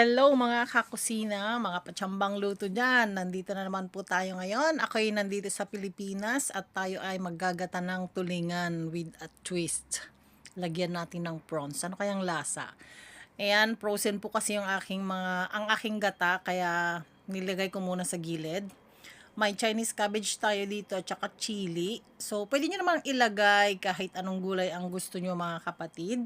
Hello mga kakusina, mga patsambang luto dyan. Nandito na naman po tayo ngayon. Ako ay nandito sa Pilipinas at tayo ay maggagata ng tulingan with a twist. Lagyan natin ng prawns. Ano kayang lasa? Ayan, frozen po kasi yung aking mga, ang aking gata kaya nilagay ko muna sa gilid. May Chinese cabbage tayo dito at saka chili. So, pwede nyo namang ilagay kahit anong gulay ang gusto nyo mga kapatid.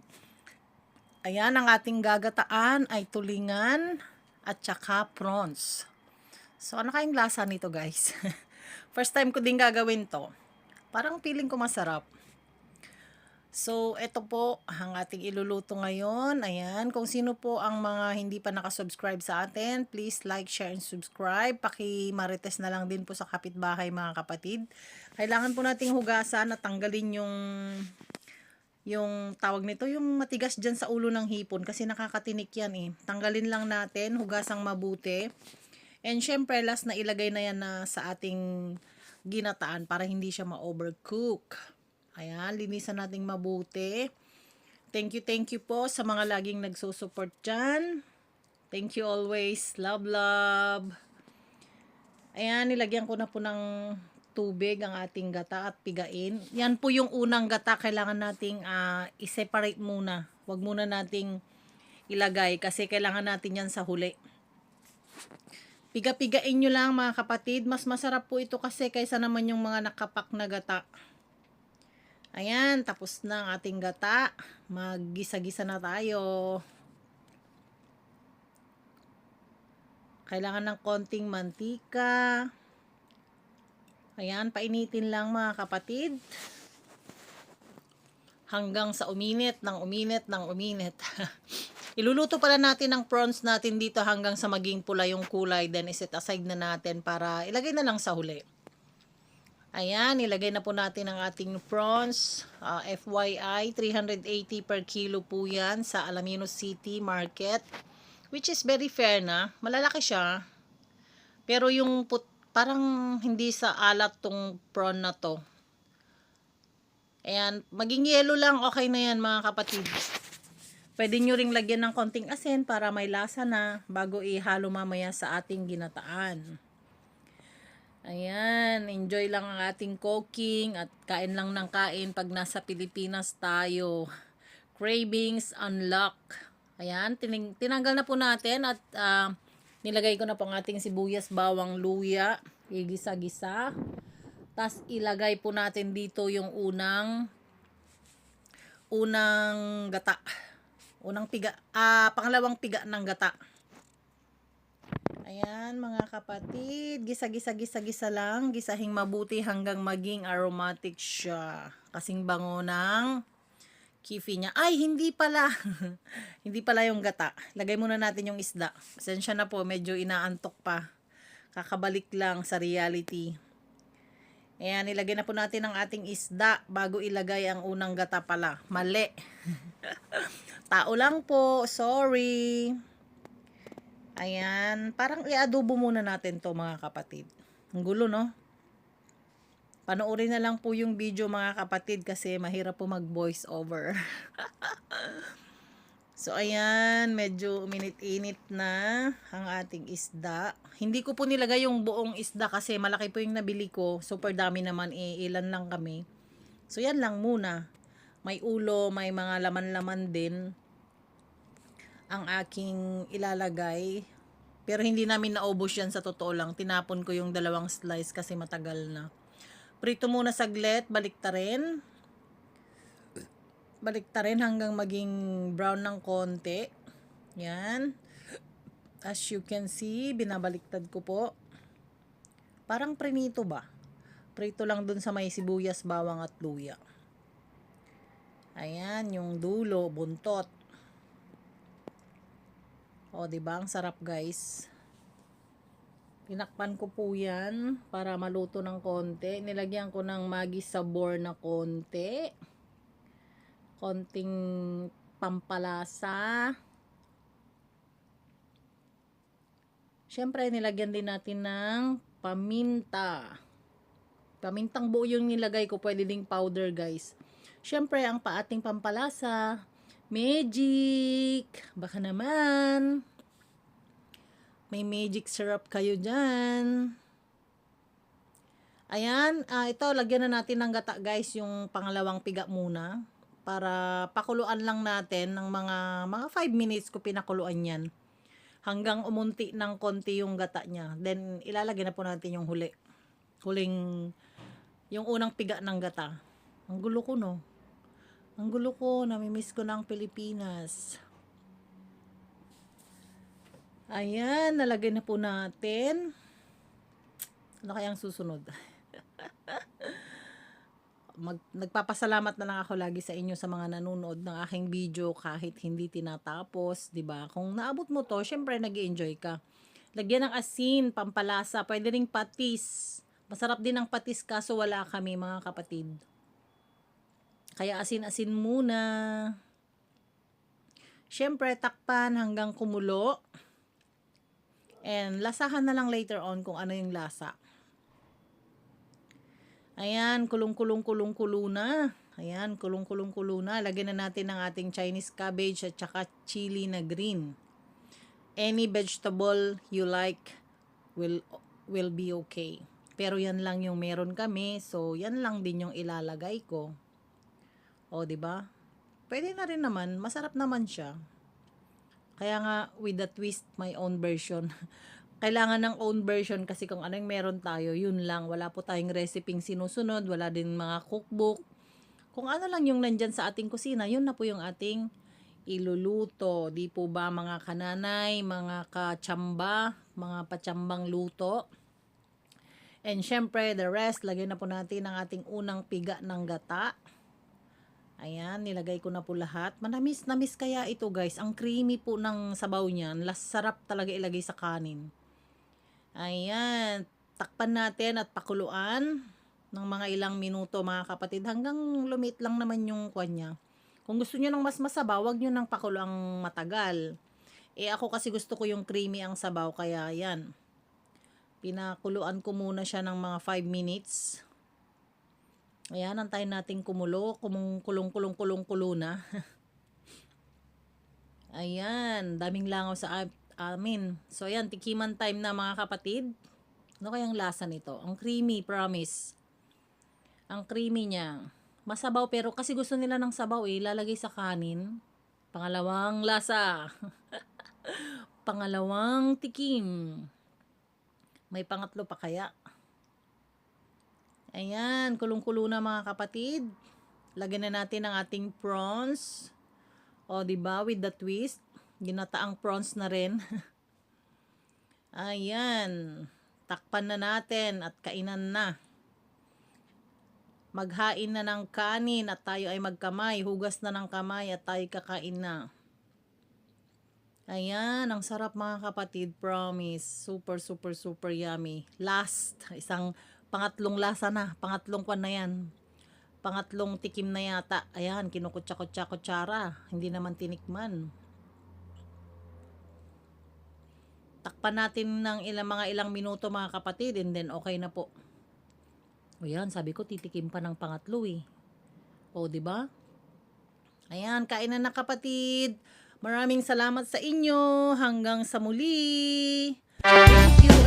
Ayan, ang ating gagataan ay tulingan at saka prawns. So, ano kayong lasa nito, guys? First time ko din gagawin to. Parang feeling ko masarap. So, ito po ang ating iluluto ngayon. Ayan, kung sino po ang mga hindi pa nakasubscribe sa atin, please like, share, and subscribe. Paki-marites na lang din po sa kapitbahay mga kapatid. Kailangan po nating hugasan at tanggalin yung yung tawag nito, yung matigas dyan sa ulo ng hipon kasi nakakatinik yan eh. Tanggalin lang natin, hugasang mabuti. And syempre, last na ilagay na yan na sa ating ginataan para hindi siya ma-overcook. Ayan, linisan nating mabuti. Thank you, thank you po sa mga laging nagsusupport dyan. Thank you always. Love, love. Ayan, nilagyan ko na po ng tubig ang ating gata at pigain. Yan po yung unang gata. Kailangan nating ah, i-separate muna. Huwag muna nating ilagay kasi kailangan natin yan sa huli. Piga-pigain nyo lang mga kapatid. Mas masarap po ito kasi kaysa naman yung mga nakapak na gata. Ayan, tapos na ang ating gata. Maggisa-gisa na tayo. Kailangan ng konting mantika. Ayan, painitin lang mga kapatid. Hanggang sa uminit, ng uminit, ng uminit. Iluluto pala natin ang prawns natin dito hanggang sa maging pula yung kulay. Then iset aside na natin para ilagay na lang sa huli. Ayan, ilagay na po natin ang ating prawns. Uh, FYI, 380 per kilo po yan sa Alaminos City Market. Which is very fair na. Malalaki siya. Pero yung put, parang hindi sa alat tong prawn na to. Ayan, maging yellow lang, okay na yan mga kapatid. Pwede nyo ring lagyan ng konting asin para may lasa na bago ihalo mamaya sa ating ginataan. Ayan, enjoy lang ang ating cooking at kain lang ng kain pag nasa Pilipinas tayo. Cravings unlock. Ayan, tinanggal na po natin at ah, nilagay ko na po ang ating sibuyas, bawang, luya, igisa-gisa. Tapos ilagay po natin dito yung unang unang gata. Unang piga, ah, pangalawang piga ng gata. Ayan, mga kapatid, gisa-gisa-gisa-gisa lang, gisahing mabuti hanggang maging aromatic siya. Kasing bango ng kifi niya. Ay, hindi pala. hindi pala yung gata. Lagay muna natin yung isda. Pasensya na po, medyo inaantok pa. Kakabalik lang sa reality. Ayan, ilagay na po natin ang ating isda bago ilagay ang unang gata pala. Mali. Tao lang po. Sorry. Ayan. Parang i-adobo muna natin to mga kapatid. Ang gulo, no? Panoorin na lang po yung video mga kapatid kasi mahirap po mag voice over. so ayan, medyo uminit-init na ang ating isda. Hindi ko po nilagay yung buong isda kasi malaki po yung nabili ko. Super dami naman, eh, ilan lang kami. So yan lang muna. May ulo, may mga laman-laman din ang aking ilalagay. Pero hindi namin naubos yan sa totoo lang. Tinapon ko yung dalawang slice kasi matagal na. Prito muna saglit, balik ta rin. Balik ta rin hanggang maging brown ng konti. Yan. As you can see, binabaliktad ko po. Parang prinito ba? Prito lang dun sa may sibuyas, bawang at luya. Ayan, yung dulo, buntot. O, di ba? Ang sarap, guys. Pinakpan ko po yan para maluto ng konti. Nilagyan ko ng magi sabor na konti. Konting pampalasa. Siyempre, nilagyan din natin ng paminta. Pamintang buo yung nilagay ko. Pwede ding powder, guys. Siyempre, ang paating pampalasa. Magic! Baka naman. May magic syrup kayo dyan. Ayan, ah, ito, lagyan na natin ng gata guys, yung pangalawang piga muna. Para pakuluan lang natin ng mga, mga 5 minutes ko pinakuluan yan. Hanggang umunti ng konti yung gata niya. Then, ilalagay na po natin yung huli. Huling, yung unang piga ng gata. Ang gulo ko, no? Ang gulo ko, namimiss ko ng Pilipinas. Ayan, nalagay na po natin. Ano kayang susunod? Mag, nagpapasalamat na lang ako lagi sa inyo sa mga nanonood ng aking video kahit hindi tinatapos, 'di ba? Kung naabot mo 'to, syempre nag-enjoy ka. Lagyan ng asin, pampalasa, pwede ring patis. Masarap din ang patis kaso wala kami mga kapatid. Kaya asin-asin muna. Syempre, takpan hanggang kumulo. And lasahan na lang later on kung ano yung lasa. Ayan, kulong-kulong-kulong-kulo na. Ayan, kulong-kulong-kulo na. Lagyan na natin ng ating Chinese cabbage at saka chili na green. Any vegetable you like will will be okay. Pero yan lang yung meron kami, so yan lang din yung ilalagay ko. O, di ba? Pwede na rin naman, masarap naman siya. Kaya nga, with the twist, my own version. Kailangan ng own version kasi kung ano yung meron tayo, yun lang. Wala po tayong recipe sinusunod, wala din mga cookbook. Kung ano lang yung nandyan sa ating kusina, yun na po yung ating iluluto. Di po ba mga kananay, mga katsamba, mga patsambang luto. And syempre, the rest, lagyan na po natin ang ating unang piga ng gata. Ayan, nilagay ko na po lahat. Manamis, namis kaya ito guys. Ang creamy po ng sabaw niyan. Las sarap talaga ilagay sa kanin. Ayan, takpan natin at pakuluan ng mga ilang minuto mga kapatid. Hanggang lumit lang naman yung kwan niya. Kung gusto niyo ng mas masabaw, wag niyo nang pakulo ang matagal. Eh ako kasi gusto ko yung creamy ang sabaw kaya yan. Pinakuluan ko muna siya ng mga 5 minutes. Ayan, antayin natin kumulo. Kumung kulong kulong kulong kulo na. ayan, daming langaw sa amin. So ayan, tikiman time na mga kapatid. Ano kayang lasa nito? Ang creamy, promise. Ang creamy niya. Masabaw pero kasi gusto nila ng sabaw eh, lalagay sa kanin. Pangalawang lasa. Pangalawang tikim. May pangatlo pa kaya? Ayan, kulong-kulo na mga kapatid. Lagyan na natin ang ating prawns. O, di ba with the twist. Ginataang prawns na rin. Ayan. Takpan na natin at kainan na. Maghain na ng kanin at tayo ay magkamay. Hugas na ng kamay at tayo kakain na. Ayan, ang sarap mga kapatid, promise. Super, super, super yummy. Last, isang pangatlong lasa na, pangatlong kwan na yan. Pangatlong tikim na yata. Ayan, kinukutsa-kutsa-kutsara. Hindi naman tinikman. Takpan natin ng ilang mga ilang minuto mga kapatid and then okay na po. O yan, sabi ko titikim pa ng pangatlo eh. O, di ba? Ayan, kainan na kapatid. Maraming salamat sa inyo. Hanggang sa muli. Thank you